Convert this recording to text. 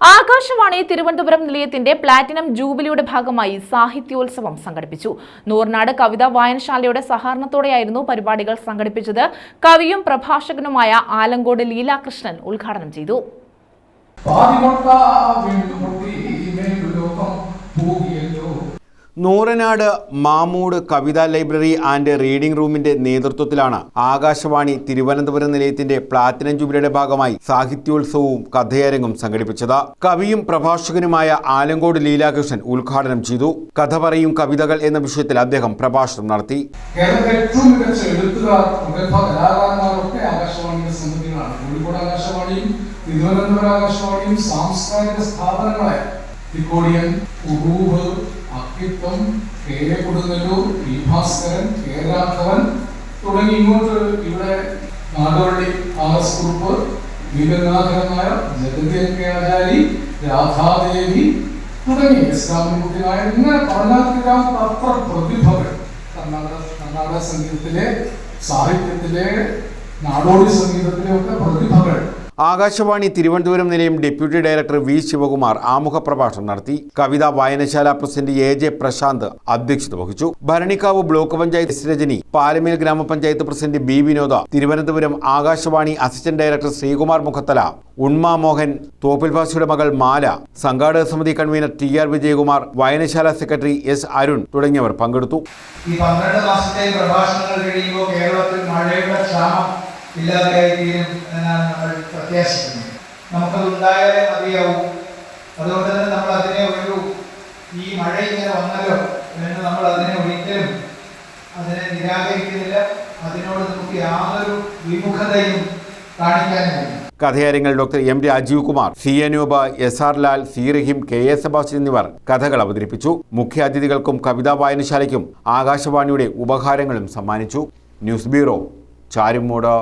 ആകാശവാണി തിരുവനന്തപുരം നിലയത്തിന്റെ പ്ലാറ്റിനം ജൂബിലിയുടെ ഭാഗമായി സാഹിത്യോത്സവം സംഘടിപ്പിച്ചു. നൂർനാട് കവിതാ വായനശാലയുടെ സഹകരണത്തോടെയായിരുന്നു പരിപാടികൾ സംഘടിപ്പിച്ചത്. കവിയും പ്രഭാഷകനുമായ ആലങ്കോട് ലീലാകൃഷ്ണൻ ഉദ്ഘാടനം ചെയ്തു. നൂറനാട് മാമൂട് കവിതാ ലൈബ്രറി ആൻഡ് റീഡിംഗ് റൂമിന്റെ നേതൃത്വത്തിലാണ് ആകാശവാണി തിരുവനന്തപുരം നിലയത്തിന്റെ പ്ലാറ്റിനം ജൂബിലിയുടെ ഭാഗമായി സാഹിത്യോത്സവവും കഥയരങ്ങും സംഘടിപ്പിച്ചത്. കവിയും പ്രഭാഷകനുമായ ആലങ്കോട് ലീലാകൃഷ്ണൻ ഉദ്ഘാടനം ചെയ്തു. കഥ പറയും കവിതകൾ എന്ന വിഷയത്തിൽ അദ്ദേഹം പ്രഭാഷണം നടത്തി. തിരുവനന്തപുരം ആകാശവാണിയും സാംസ്കാരിക സ്ഥാപനങ്ങളായ Thikkodiyan Akkitham K A Kodungallur E Bhaskaran K Raghavan തുടങ്ങി ഇങ്ങോട്ട് ഇവിടെ നാഗവള്ളി ആർ എസ് കുറുപ്പ് വീരനാഥൻ നായർ രാധാദേവി തുടങ്ങി എസ് രാമൻകുട്ടി നായർ ഇങ്ങനെ പറഞ്ഞാൽ അത്ര പ്രതിഭകൾ. കർണാടക കർണാടക സംഗീതത്തിലെ സാഹിത്യത്തിലെ നാടോടി സംഗീതത്തിലെ ഒക്കെ പ്രതിഭകൾ. ആകാശവാണി തിരുവനന്തപുരം നിലയം ഡെപ്യൂട്ടി ഡയറക്ടർ വി ശിവകുമാർ ആമുഖ പ്രഭാഷണം നടത്തി. കവിതാ വായനശാല പ്രസിഡന്റ് എ ജെ പ്രശാന്ത് അധ്യക്ഷത വഹിച്ചു. ഭരണിക്കാവ് ബ്ലോക്ക് പഞ്ചായത്ത് രജനി പാലമേൽ ഗ്രാമപഞ്ചായത്ത് president B Vinoda Thiruvananthapuram Akashvani assistant director Sreekumar Mukhathala Unma Mohan Thoppil ഭാസിയുടെ മകൾ മാല സംഘാടക സമിതി കൺവീനർ ടി ആർ വിജയകുമാർ വായനശാല സെക്രട്ടറി എസ് അരുൺ തുടങ്ങിയവർ പങ്കെടുത്തു. ഈ പന്ത്രണ്ട് മാസത്തെ പ്രഭാഷണങ്ങൾ കഴിയുമ്പോൾ കേരളത്തിൽ മഴയുടെ ക്ഷാമം ഇല്ലാതെയായി തീരും എന്നാണ് നമ്മൾ പ്രത്യാശിക്കുന്നത്. നമുക്കത് ഉണ്ടായാലേ മതിയാവും. അതുകൊണ്ട് തന്നെ നമ്മൾ അതിനെ ഒരു ഈ മഴ ഇങ്ങനെ വന്നല്ലോ എന്ന് നമ്മൾ അതിനെ ഒരിക്കലും അതിനെ നിരാകരിക്കുന്നില്ല. അതിനോട് നമുക്ക് യാതൊരു വിമുഖതയും കാണിക്കാനും കഥയാരങ്ങൾ doctor M Rajeev Kumar C Anoopa S R Lal C Raheem K A Sebastian എന്നിവർ കഥകൾ അവതരിപ്പിച്ചു. മുഖ്യാതിഥികൾക്കും കവിതാ വായനശാലയ്ക്കും ആകാശവാണിയുടെ ഉപഹാരങ്ങളും സമ്മാനിച്ചു. News bureau Charummood